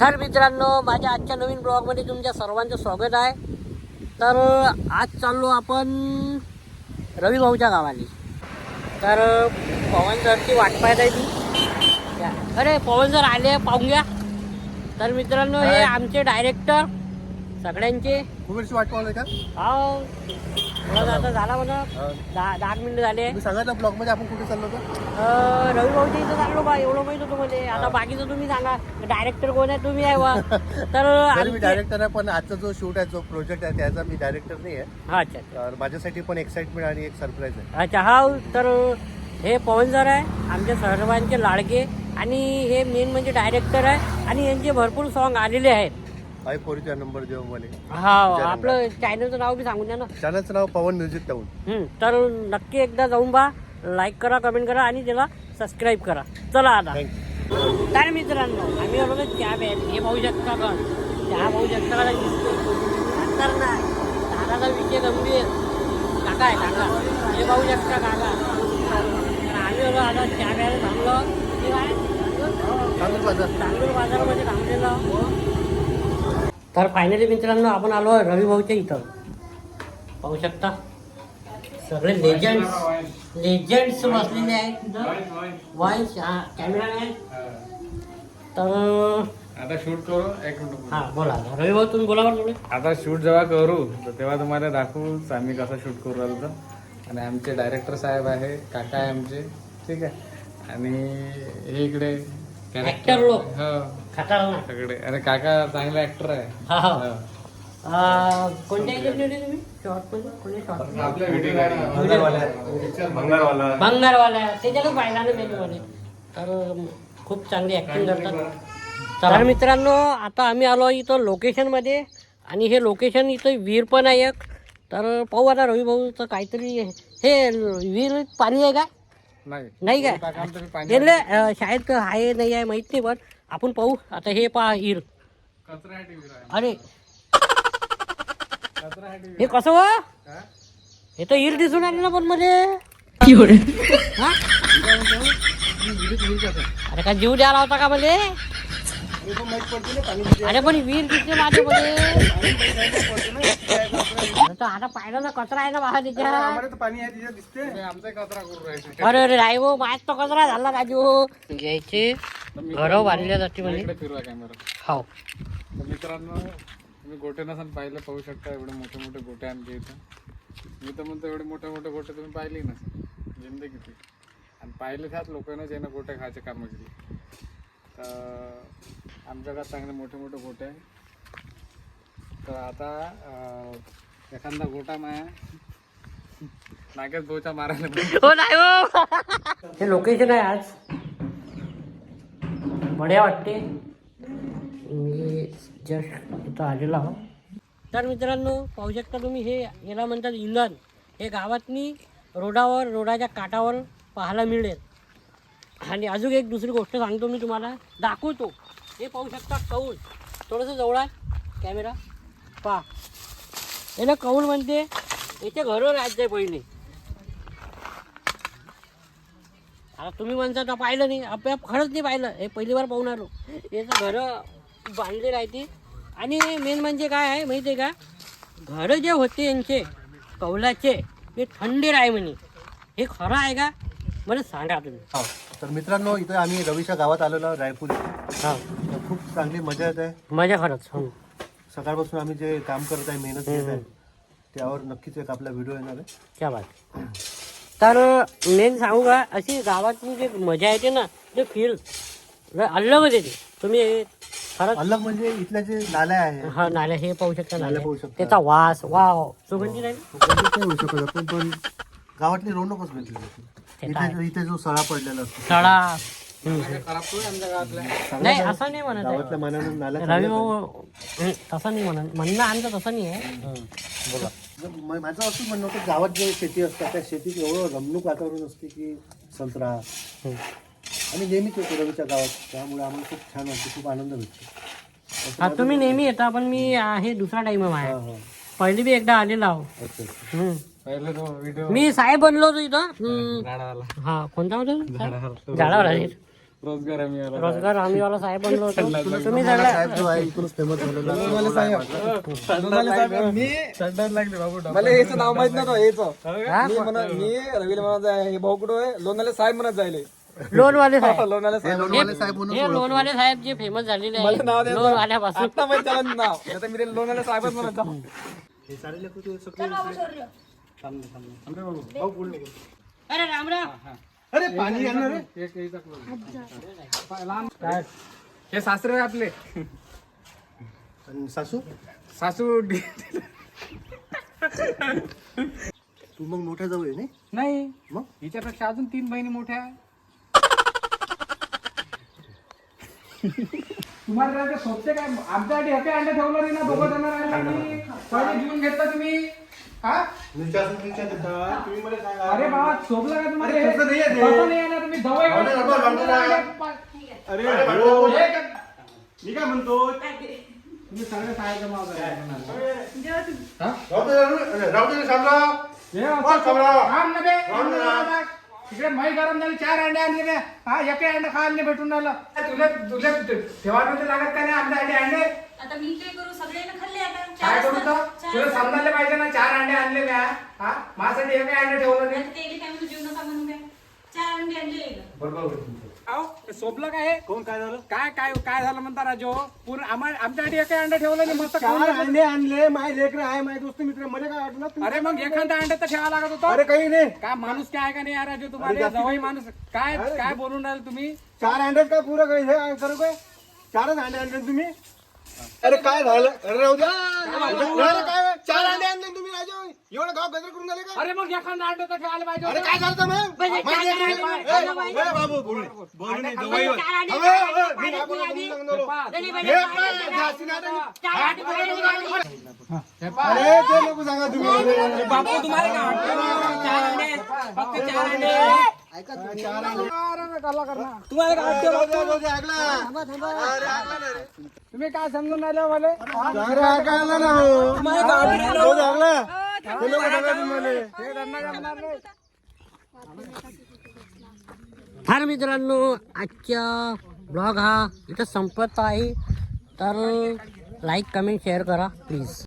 तर मित्रांनो माझ्या आजच्या नवीन ब्लॉगमध्ये तुमच्या सर्वांचं स्वागत आहे. तर आज चाललो आपण रवी भाऊच्या गावाली तर पवन सरची वाट पाहत आहे ती अरे पवन सर आले पाहून घ्या. तर मित्रांनो हे आमचे डायरेक्टर सगळ्यांचे. वाट का हो आता झाला म्हणा. दहा दहा मिनिटं झाले. तुम्ही सांगा ना ब्लॉगमध्ये आपण कुठे चाललो होतो? अं, रवी भाऊच्या इथं चाललो बा एवढं माहीत होतं मला. आता बाकीचं तुम्ही सांगा. डायरेक्टर कोण आहे? तुम्ही आहे बा. तर तरी मी आमचे- डायरेक्टर आहे पण आजचा जो शूट आहे जो प्रोजेक्ट आहे त्याचा मी डायरेक्टर नाही आहे. हा अच्छा तर माझ्यासाठी पण एक्साइटमेंट आणि एक सरप्राईज आहे. अच्छा हा तर हे पवन सर आहे आमच्या सर्वांचे लाडके. आणि हे मेन म्हणजे डायरेक्टर आहे. आणि यांचे भरपूर सॉन्ग आलेले आहेत. आई पोरीचा नंबर देऊ मला. हा आपलं चॅनलचं नाव बी सांगून द्या ना. चॅनलचं नाव पवन म्युझिक टाऊन. हम्म, तर नक्की एकदा जाऊन बा लाईक करा कमेंट करा आणि त्याला सबस्क्राईब करा. चला आता. थँक्यू तर मित्रांनो आम्ही आलो चहा प्यायला हे पाहू शकता का चहा पाहू शकता का नंतर ना दादाचा विषय गंभीर. काका आहे काका. हे पाहू शकता काका. तर आम्ही आलो आता चहा प्यायला थांबलो. हे काय? चांगलं बाजार. तांदूळ बाजारामध्ये थांबलेलो. तर फायनली मित्रांनो आपण आलो आहे रवी भाऊच्या इथं. पाहू शकता? सगळे लेजंड्स लेजंड्स बसलेले आहेत कॅमेरामॅन तर आता शूट करू? एक मिनिट हा बोला. आता. रवी भाऊ तुम्ही बोला बरं थोडे. आता शूट जेव्हा करू तर तेव्हा तुम्हाला दाखवूच आम्ही कसं शूट करू राहिलो तर. आणि आमचे डायरेक्टर साहेब आहे काका आहे आमचे. ठीक आहे. आणि हे इकडे Actor लोक. हो. खतरनाक. सगळे. आणि काका चांगले ऍक्टर आहे. हा हा. हो. अं, कोणत्या ह्याच्यात होते तुम्ही? शॉर्टमध्ये? कोणत्या शॉर्ट आपल्या व्हिडिओ बंगारवाला त्याच्यातच पाहिला ना मेनू मध्ये तर खूप चांगली ऍक्टिंग करतात. तर मित्रांनो आता आम्ही आलो इथं लोकेशनमध्ये. आणि हे लोकेशन इथं विहीर पण आहे एक. तर पाहू आता रवी भाऊचं काहीतरी हे विहीर पाणी आहे का? नाही. नाही काय गेले शाळेत आहे नाही आहे माहीत नाही पण आपण पाहू. आता हे पहा हिर. कचरा आहे टीव्ही अरे. कचरा आहे टीव्ही हे कसं व हे? तर हिर दिसून आले ना पण मध्ये. हा? अरे का जीव द्यायला होता का मध्ये? अरे पण वीर दिसते माझ्या मध्ये आता पाहिलं ना कचरा आहे ना पाणी आहे दिसते. आमचा कचरा करू राहिले. अरे अरे नाही हो माझ तो कचरा झाला राजू घ्यायचे. घर बांधल्या जाते म्हणजे इकडे फिरवा कॅमेरा हो. तर मित्रांनो तुम्ही गोटे नसाल पाहिलं पाहू शकता एवढे मोठे मोठे गोटे आमच्या इथं. मी तर म्हणतो एवढे मोठे मोठे गोटे तुम्ही पाहिले नसेल. जिंदगीत आणि पाहिले त्यात लोकांनाच यानं गोटे खायचे काम केली तर आमच्या घरात चांगले मोठे मोठे गोटे आहे. तर आता अं, एखादा गोटा माया. नागेश भाऊच्या मारायला. हो नाही हो. हे लोकेशन आहे आज. बढिया वाटते. मी जस्ट इथं आलेलो आहो तर मित्रांनो पाहू शकता तुम्ही हे याला म्हणतात इंधन हे गावातनी रोडावर रोडाच्या काठावर पाहायला मिळेल. आणि अजून एक दुसरी गोष्ट सांगतो मी तुम्हाला. दाखवतो. हे पाहू शकता कौल. थोडंसं जवळ आहे. कॅमेरा. पहा. याला कौल म्हणते याचे घरं राज्य आहे पहिले आता तुम्ही म्हणता तर पाहिलं नाही आपल्या खरंच नाही पाहिलं हे पहिली बार आलो याचं घरं बांधले राहते आणि मेन म्हणजे काय आहे माहिती आहे का घरं जे होते यांचे कौलाचे ते थंडीर आहे म्हणे हे खरं आहे का मला सांगा तुम्ही हो. तर मित्रांनो इथे आम्ही रवीच्या गावात आलेलो आहोत, रायपूर हा तर खूप चांगली मजा येत आहे मजा खरंच हो सकाळपासून आम्ही जे काम करत आहे मेहनत घेत आहे त्यावर नक्कीच एक आपला व्हिडिओ येणार आहे. क्या बात. तर मेन सांगू का अशी गावातली जे मजा येते ना ते फील अलगच येते. तुम्ही खरंच अलग म्हणजे इथल्या जे नाल्या आहे हा नाल्या हे पाहू शकता नाल्या नाल्या. पाहू शकता. त्याचा वास वाव. सुगंधी नाही? नाही होऊ शकत आपण पण गावातली रौनकच भेटली. जाते. इथे इथे जो सळा पडलेला असतो. सडा. हम्म. खराब करू आमच्या गावातल्या नाही असं नाही म्हणत आहे. गावातल्या मानानं नाल्या रवी भाऊ तसं नाही म्हणत. म्हणणं आमचं तसं नाही आहे. बोला. म- माझं असं म्हणणं होतं गावात जे शेती असतात त्या शेतीत एवढं रमणूक वातावरण असते की संत्रा. आणि नेहमीच येतो रवीच्या गावात. त्यामुळे आम्हाला खूप छान वाटतं खूप आनंद भेटतो. हा तुम्ही नेहमी येता पण मी आ, हे दुसरा टाइम आहे हा हा. पहिली बी एकदा आलेला आहो. अच्छा अच्छा. मी साहेब बनलो होतो इथं. हा. कोणता होता? झाडावर आहे. रोजगार हमी आला रोजगार हमीवाला साहेब बनलो होतो. तुम्ही सगळ्या बाबू मला याचं नाव माहीत नव्हतं याचं. मी म्हणत मी रवीला म्हणत हे भाऊ कुठं आहे? लोणाले साहेब म्हणत जायले. लोनवाले साहेब. लोणाले साहेब. लोणवाले साहेब म्हणून हे लोनवाले साहेब जे फेमस झालेले मला नाव आहे द्यायचं. लोनवाल्यापासून आता माहीत त्याला नाव. आता मी लोणाले साहेबच म्हणत जाऊ हे सारे लेकरं ते सगळे अरे राम राम अरे पाणी आणणार रे close. लहान काय? हे सासरे आहे आपले. आणि सासू? सासू डी- तू मग मोठ्या जाऊ नाही? नाही. मग? हिच्यापेक्षा अजून तीन बहिणी मोठ्या आहे तुम्हाला राहायचं सोपते काय? आमच्यासाठी हके अंडे ठेवलं नाही ना? दोघं जण राहिला पहिले जीवन घेतलं तुम्ही. हा तुम्ही मला सांगा अरे बाबा शोभलं का तुम्हाला अरे हे? तसं नाही आहे ते. तसं नाही आहे ना तुम्ही जवळ भांडण येऊन- नको, भांडण नको. अरे भाऊ, मी काय म्हणतो तुम्ही सगळे साहेब जमा होता हा? राहू दे, राहू दे, राहू दे शामराव. हे हो, असं- शामराव. थांब ना बे, थांब ना ना. बाबा. तिकडे मै गरम झाली चार अंडे आणले बे. हा एक अंडे नाही भेटून राहिलं तुला तुझ्या ठेवायला तर लागत का नाही आमच्यासाठी अंडे आता मी काय करू काय चार करू तर तुला समजायला पाहिजे ना चार अंडे आणले म्या हा? माझ्यासाठी एक अंडे ठेवलं नाही का अहो, सोपलं काय? हे? कोण काय झालं? काय काय काय झालं म्हणता राजो? पूर्ण आम्हा- आमच्यासाठी एक अंडे ठेवलं नाही मस्त खाऊन चार. अंडे आणले माझे लेकर आहे माझे दोस्त मित्र मला काय वाटलं अरे मग एखादा अंडे तर ठेवा लागत होतं. अरे काही नाही. काय माणूस काय आहे का नाही यार राजू तुम्हाला? जवळ माणूस काय काय बोलून राहिले तुम्ही? चार अंडे काय पुरं काय हे करू काय? चारच अंडे आणले तुम्ही? अरे काय झालं? अरे राहू द्या. अरे काय? चार अंडे आणले तुम्ही राजा. एवढं गाव गजर करून झाले का अरे मग एखादा अंडे तर ठेवायला पाहिजे अरे होतं. काय झालं मग? म्हणजे ए, बाबू बोलू. बोलू जवळ अबे, अबे, मी काय. नाही, हे जास्ती आता. अरे ते नको सांगा तुम्ही. बापू तुम्हाला काय वाटतं? चार अंडे फक्त चार अंडे थांबा थांबा. तुम्ही काय समजून राहिले मला अरे, ऐकायला ना हो. तुम्हाला. हे जमणार नाही. फार मित्रांनो आजच्या ब्लॉग हा इथं संपत आहे. तर लाईक कमेंट शेअर करा प्लीज